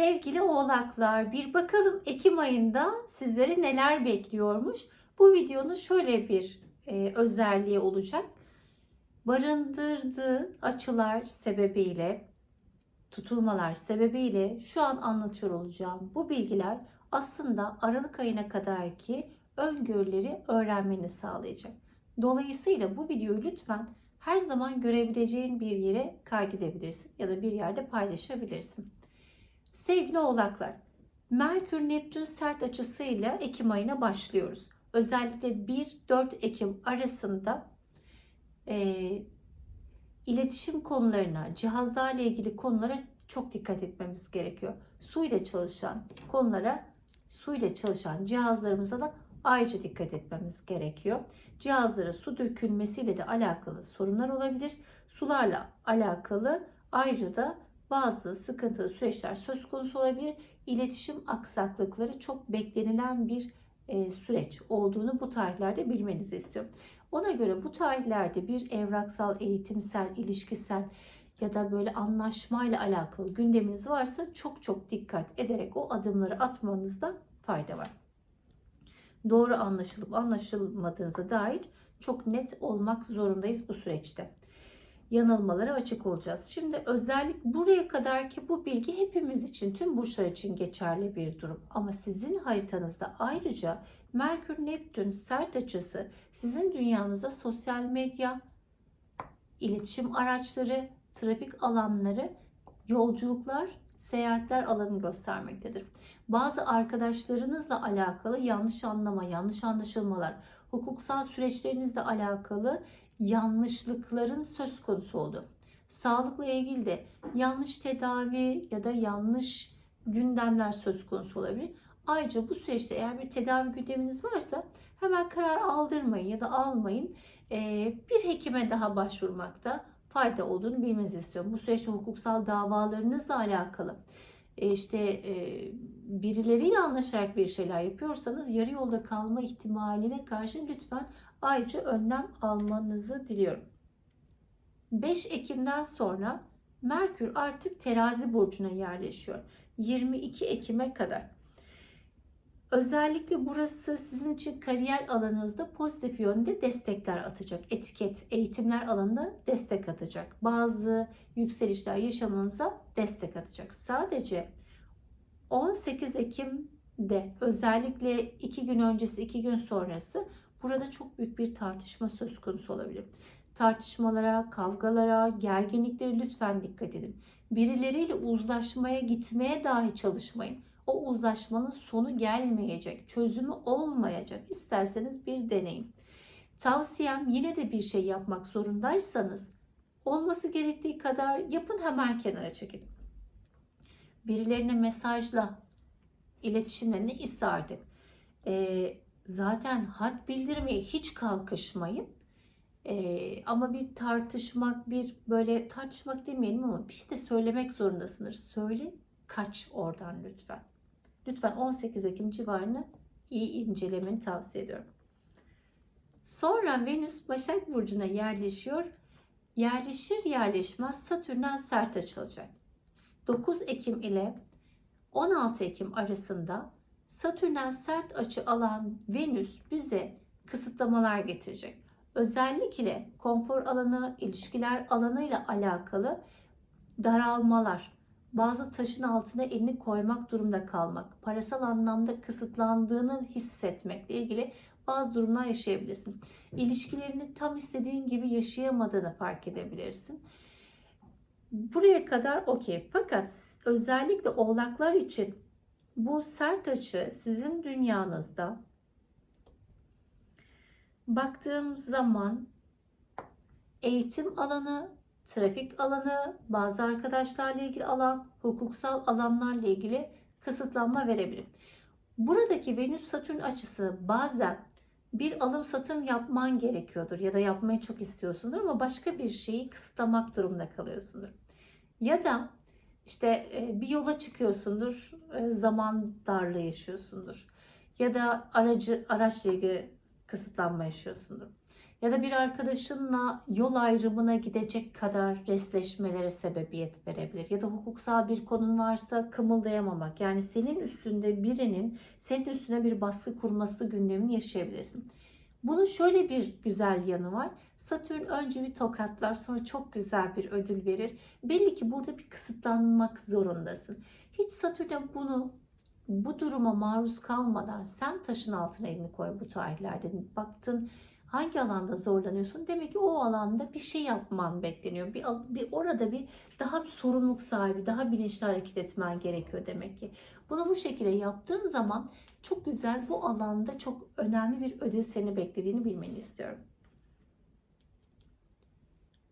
Sevgili oğlaklar bir bakalım Ekim ayında sizleri neler bekliyormuş. Bu videonun şöyle bir e, özelliği olacak. Barındırdığı açılar sebebiyle, tutulmalar sebebiyle şu an anlatıyor olacağım bu bilgiler aslında Aralık ayına kadar ki öngörüleri öğrenmeni sağlayacak. Dolayısıyla bu videoyu lütfen her zaman görebileceğin bir yere kaydedebilirsin ya da bir yerde paylaşabilirsin. Sevgili oğlaklar, Merkür Neptün sert açısıyla Ekim ayına başlıyoruz. Özellikle 1-4 Ekim arasında e, iletişim konularına, cihazlarla ilgili konulara çok dikkat etmemiz gerekiyor. Su ile çalışan konulara, su ile çalışan cihazlarımıza da ayrıca dikkat etmemiz gerekiyor. Cihazlara su dökülmesiyle de alakalı sorunlar olabilir. Sularla alakalı ayrıca da bazı sıkıntılı süreçler söz konusu olabilir. İletişim aksaklıkları çok beklenilen bir e, süreç olduğunu bu tarihlerde bilmenizi istiyorum. Ona göre bu tarihlerde bir evraksal, eğitimsel, ilişkisel ya da böyle anlaşmayla alakalı gündeminiz varsa çok çok dikkat ederek o adımları atmanızda fayda var. Doğru anlaşılıp anlaşılmadığınıza dair çok net olmak zorundayız bu süreçte yanılmalara açık olacağız. Şimdi özellik buraya kadar ki bu bilgi hepimiz için, tüm burçlar için geçerli bir durum. Ama sizin haritanızda ayrıca Merkür Neptün sert açısı sizin dünyanıza sosyal medya, iletişim araçları, trafik alanları, yolculuklar, seyahatler alanı göstermektedir. Bazı arkadaşlarınızla alakalı yanlış anlama, yanlış anlaşılmalar, hukuksal süreçlerinizle alakalı yanlışlıkların söz konusu oldu. Sağlıkla ilgili de yanlış tedavi ya da yanlış gündemler söz konusu olabilir. Ayrıca bu süreçte eğer bir tedavi gündeminiz varsa hemen karar aldırmayın ya da almayın. Ee, bir hekime daha başvurmakta fayda olduğunu bilmenizi istiyorum. Bu süreçte hukuksal davalarınızla alakalı e, işte e, birileriyle anlaşarak bir şeyler yapıyorsanız yarı yolda kalma ihtimaline karşı lütfen ayrıca önlem almanızı diliyorum. 5 Ekim'den sonra Merkür artık terazi burcuna yerleşiyor. 22 Ekim'e kadar. Özellikle burası sizin için kariyer alanınızda pozitif yönde destekler atacak. Etiket, eğitimler alanında destek atacak. Bazı yükselişler yaşamanıza destek atacak. Sadece 18 Ekim'de özellikle 2 gün öncesi, 2 gün sonrası burada çok büyük bir tartışma söz konusu olabilir. Tartışmalara, kavgalara, gerginliklere lütfen dikkat edin. Birileriyle uzlaşmaya gitmeye dahi çalışmayın o uzlaşmanın sonu gelmeyecek, çözümü olmayacak. İsterseniz bir deneyin. Tavsiyem yine de bir şey yapmak zorundaysanız olması gerektiği kadar yapın hemen kenara çekin. Birilerine mesajla iletişimle ne edin. Ee, zaten had bildirmeye hiç kalkışmayın. Ee, ama bir tartışmak, bir böyle tartışmak demeyelim ama bir şey de söylemek zorundasınız. Söyle, kaç oradan lütfen. Lütfen 18 Ekim civarını iyi incelemeni tavsiye ediyorum. Sonra Venüs Başak Burcu'na yerleşiyor. Yerleşir yerleşmez Satürn'den sert açılacak. 9 Ekim ile 16 Ekim arasında Satürn'den sert açı alan Venüs bize kısıtlamalar getirecek. Özellikle konfor alanı, ilişkiler alanıyla alakalı daralmalar, bazı taşın altına elini koymak durumda kalmak, parasal anlamda kısıtlandığını hissetmekle ilgili bazı durumlar yaşayabilirsin. İlişkilerini tam istediğin gibi yaşayamadığını fark edebilirsin. Buraya kadar okey. Fakat özellikle oğlaklar için bu sert açı sizin dünyanızda baktığım zaman eğitim alanı, trafik alanı, bazı arkadaşlarla ilgili alan, hukuksal alanlarla ilgili kısıtlanma verebilir. Buradaki Venüs Satürn açısı bazen bir alım satım yapman gerekiyordur ya da yapmayı çok istiyorsundur ama başka bir şeyi kısıtlamak durumunda kalıyorsundur. Ya da işte bir yola çıkıyorsundur, zaman darlığı yaşıyorsundur. Ya da aracı araçla ilgili kısıtlanma yaşıyorsundur. ya da bir arkadaşınla yol ayrımına gidecek kadar resleşmelere sebebiyet verebilir. Ya da hukuksal bir konun varsa kımıldayamamak. Yani senin üstünde birinin senin üstüne bir baskı kurması gündemini yaşayabilirsin. Bunun şöyle bir güzel yanı var. Satürn önce bir tokatlar sonra çok güzel bir ödül verir. Belli ki burada bir kısıtlanmak zorundasın. Hiç Satürn'e bunu bu duruma maruz kalmadan sen taşın altına elini koy bu tarihlerde. Baktın hangi alanda zorlanıyorsun? Demek ki o alanda bir şey yapman bekleniyor. Bir, bir orada bir daha bir sorumluluk sahibi, daha bilinçli hareket etmen gerekiyor demek ki. Bunu bu şekilde yaptığın zaman çok güzel bu alanda çok önemli bir ödül seni beklediğini bilmeni istiyorum.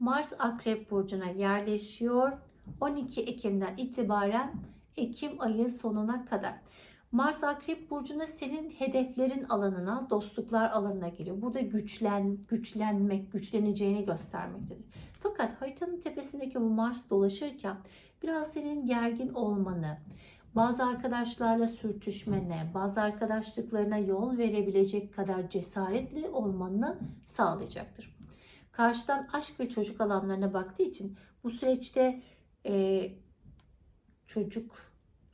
Mars Akrep Burcu'na yerleşiyor. 12 Ekim'den itibaren Ekim ayı sonuna kadar. Mars Akrep Burcu'na senin hedeflerin alanına, dostluklar alanına geliyor. Burada güçlen, güçlenmek, güçleneceğini göstermektedir. Fakat haritanın tepesindeki bu Mars dolaşırken biraz senin gergin olmanı, bazı arkadaşlarla sürtüşmene, bazı arkadaşlıklarına yol verebilecek kadar cesaretli olmanı sağlayacaktır. Karşıdan aşk ve çocuk alanlarına baktığı için bu süreçte e, çocuk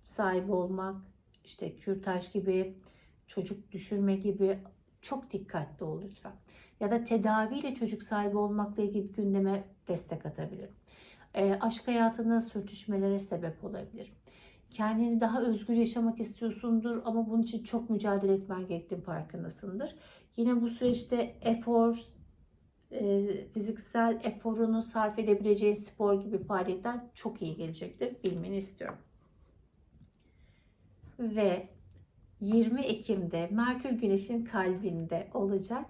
sahibi olmak, işte kürtaj gibi, çocuk düşürme gibi çok dikkatli ol lütfen. Ya da tedaviyle çocuk sahibi olmakla ilgili gündeme destek atabilir. E, aşk hayatında sürtüşmelere sebep olabilir. Kendini daha özgür yaşamak istiyorsundur ama bunun için çok mücadele etmen gerektiğini farkındasındır. Yine bu süreçte efor, e, fiziksel eforunu sarf edebileceği spor gibi faaliyetler çok iyi gelecektir. Bilmeni istiyorum. Ve 20 Ekim'de Merkür Güneş'in kalbinde olacak.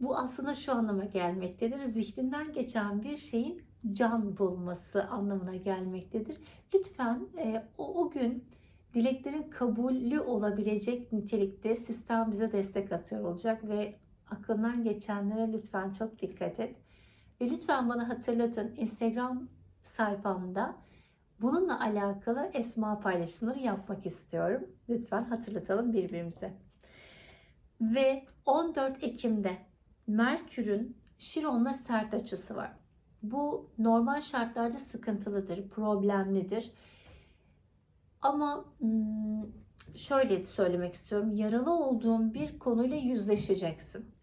Bu aslında şu anlama gelmektedir. Zihninden geçen bir şeyin can bulması anlamına gelmektedir. Lütfen e, o, o gün dileklerin kabulü olabilecek nitelikte sistem bize destek atıyor olacak ve aklından geçenlere lütfen çok dikkat et. Ve lütfen bana hatırlatın Instagram sayfamda bununla alakalı esma paylaşımları yapmak istiyorum. Lütfen hatırlatalım birbirimize. Ve 14 Ekim'de Merkür'ün Şiron'la sert açısı var. Bu normal şartlarda sıkıntılıdır, problemlidir. Ama hmm, şöyle söylemek istiyorum. Yaralı olduğun bir konuyla yüzleşeceksin.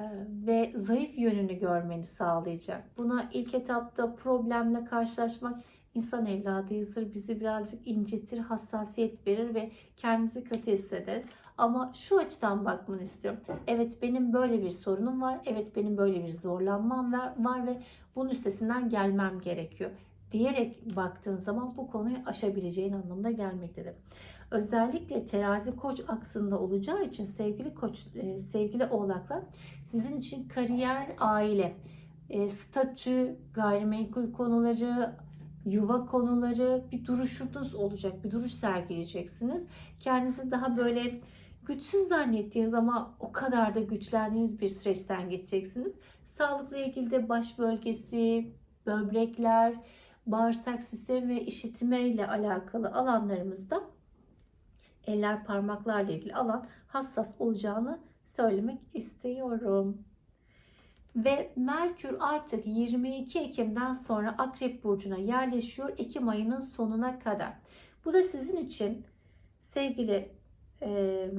Ee, ve zayıf yönünü görmeni sağlayacak. Buna ilk etapta problemle karşılaşmak insan evladıyızdır. Bizi birazcık incitir, hassasiyet verir ve kendimizi kötü hissederiz. Ama şu açıdan bakmanı istiyorum. Evet benim böyle bir sorunum var. Evet benim böyle bir zorlanmam var, ve bunun üstesinden gelmem gerekiyor. Diyerek baktığın zaman bu konuyu aşabileceğin anlamına gelmektedir. Özellikle terazi koç aksında olacağı için sevgili koç, e, sevgili oğlaklar sizin için kariyer, aile, e, statü, gayrimenkul konuları, yuva konuları bir duruşunuz olacak. Bir duruş sergileyeceksiniz. Kendinizi daha böyle güçsüz zannettiğiniz ama o kadar da güçlendiğiniz bir süreçten geçeceksiniz. Sağlıkla ilgili de baş bölgesi, böbrekler, bağırsak sistemi ve işitme ile alakalı alanlarımızda eller parmaklarla ilgili alan hassas olacağını söylemek istiyorum. Ve Merkür artık 22 Ekim'den sonra Akrep Burcu'na yerleşiyor Ekim ayının sonuna kadar. Bu da sizin için sevgili e,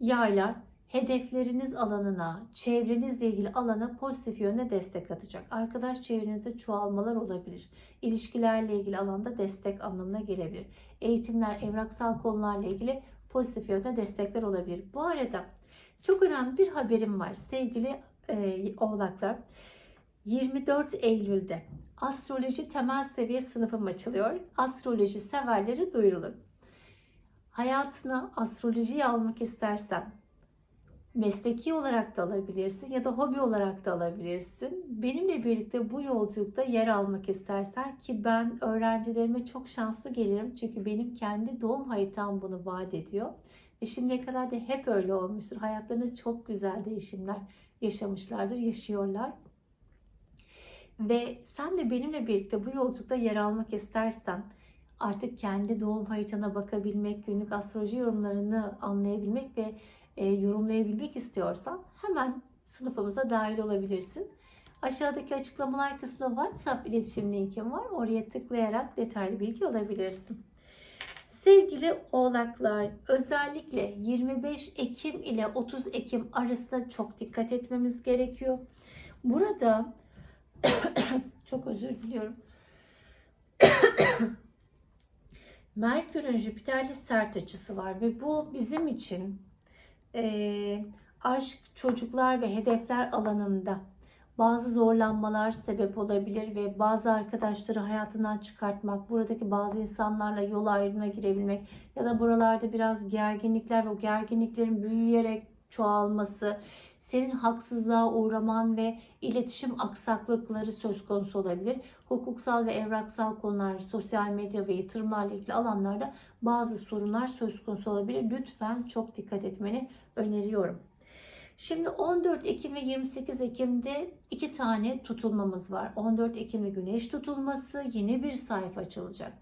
yaylar hedefleriniz alanına, çevrenizle ilgili alana pozitif yönde destek atacak. Arkadaş çevrenizde çoğalmalar olabilir. İlişkilerle ilgili alanda destek anlamına gelebilir. Eğitimler, evraksal konularla ilgili pozitif yönde destekler olabilir. Bu arada çok önemli bir haberim var sevgili e, oğlaklar. 24 Eylül'de astroloji temel seviye sınıfım açılıyor. Astroloji severleri duyurulur. Hayatına astrolojiyi almak istersen mesleki olarak da alabilirsin ya da hobi olarak da alabilirsin. Benimle birlikte bu yolculukta yer almak istersen ki ben öğrencilerime çok şanslı gelirim. Çünkü benim kendi doğum haritam bunu vaat ediyor. Ve şimdiye kadar da hep öyle olmuştur. Hayatlarında çok güzel değişimler yaşamışlardır, yaşıyorlar. Ve sen de benimle birlikte bu yolculukta yer almak istersen artık kendi doğum haritana bakabilmek, günlük astroloji yorumlarını anlayabilmek ve e, yorumlayabilmek istiyorsan hemen sınıfımıza dahil olabilirsin. Aşağıdaki açıklamalar kısmında WhatsApp iletişim linkim var. Oraya tıklayarak detaylı bilgi alabilirsin. Sevgili oğlaklar, özellikle 25 Ekim ile 30 Ekim arasında çok dikkat etmemiz gerekiyor. Burada çok özür diliyorum. Merkür'ün Jüpiter'li sert açısı var ve bu bizim için eee, aşk, çocuklar ve hedefler alanında bazı zorlanmalar sebep olabilir ve bazı arkadaşları hayatından çıkartmak, buradaki bazı insanlarla yol ayrımına girebilmek ya da buralarda biraz gerginlikler ve o gerginliklerin büyüyerek çoğalması, senin haksızlığa uğraman ve iletişim aksaklıkları söz konusu olabilir. Hukuksal ve evraksal konular, sosyal medya ve yatırımlarla ilgili alanlarda bazı sorunlar söz konusu olabilir. Lütfen çok dikkat etmeni öneriyorum. Şimdi 14 Ekim ve 28 Ekim'de iki tane tutulmamız var. 14 Ekim'de güneş tutulması yeni bir sayfa açılacak.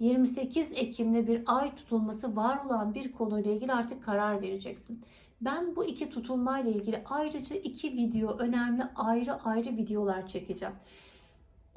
28 Ekim'de bir ay tutulması var olan bir konuyla ilgili artık karar vereceksin. Ben bu iki tutulmayla ilgili ayrıca iki video önemli ayrı ayrı videolar çekeceğim.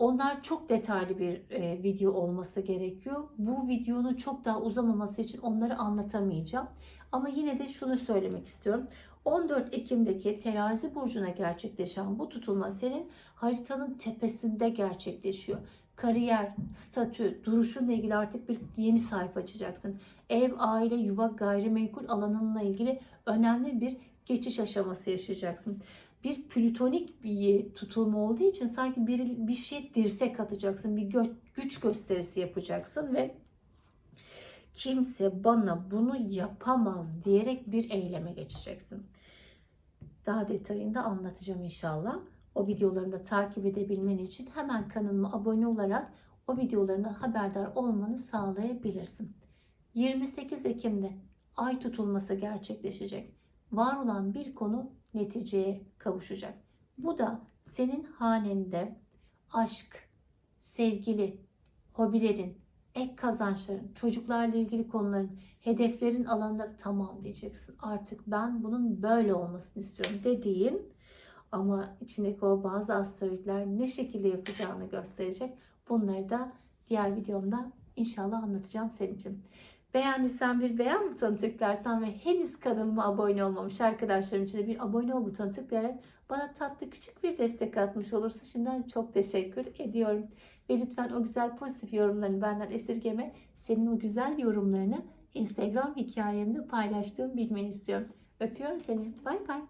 Onlar çok detaylı bir e, video olması gerekiyor. Bu videonun çok daha uzamaması için onları anlatamayacağım. Ama yine de şunu söylemek istiyorum. 14 Ekim'deki terazi burcuna gerçekleşen bu tutulma senin haritanın tepesinde gerçekleşiyor. Kariyer, statü, duruşunla ilgili artık bir yeni sayfa açacaksın. Ev, aile, yuva, gayrimenkul alanınla ilgili önemli bir geçiş aşaması yaşayacaksın. Bir plütonik bir tutulma olduğu için sanki bir, bir şey dirsek atacaksın. Bir gö- güç gösterisi yapacaksın ve kimse bana bunu yapamaz diyerek bir eyleme geçeceksin. Daha detayında anlatacağım inşallah. O videolarımı da takip edebilmen için hemen kanalıma abone olarak o videolarından haberdar olmanı sağlayabilirsin. 28 Ekim'de ay tutulması gerçekleşecek. Var olan bir konu neticeye kavuşacak. Bu da senin hanende aşk, sevgili, hobilerin, ek kazançların, çocuklarla ilgili konuların, hedeflerin alanında tamam diyeceksin. Artık ben bunun böyle olmasını istiyorum dediğin ama içindeki o bazı asteroidler ne şekilde yapacağını gösterecek. Bunları da diğer videomda inşallah anlatacağım senin için. Beğendiysen bir beğen butonu tıklarsan ve henüz kanalıma abone olmamış arkadaşlarım için de bir abone ol butonu tıklayarak bana tatlı küçük bir destek atmış olursa şimdiden çok teşekkür ediyorum. Ve lütfen o güzel pozitif yorumlarını benden esirgeme. Senin o güzel yorumlarını Instagram hikayemde paylaştığımı bilmeni istiyorum. Öpüyorum seni. Bay bay.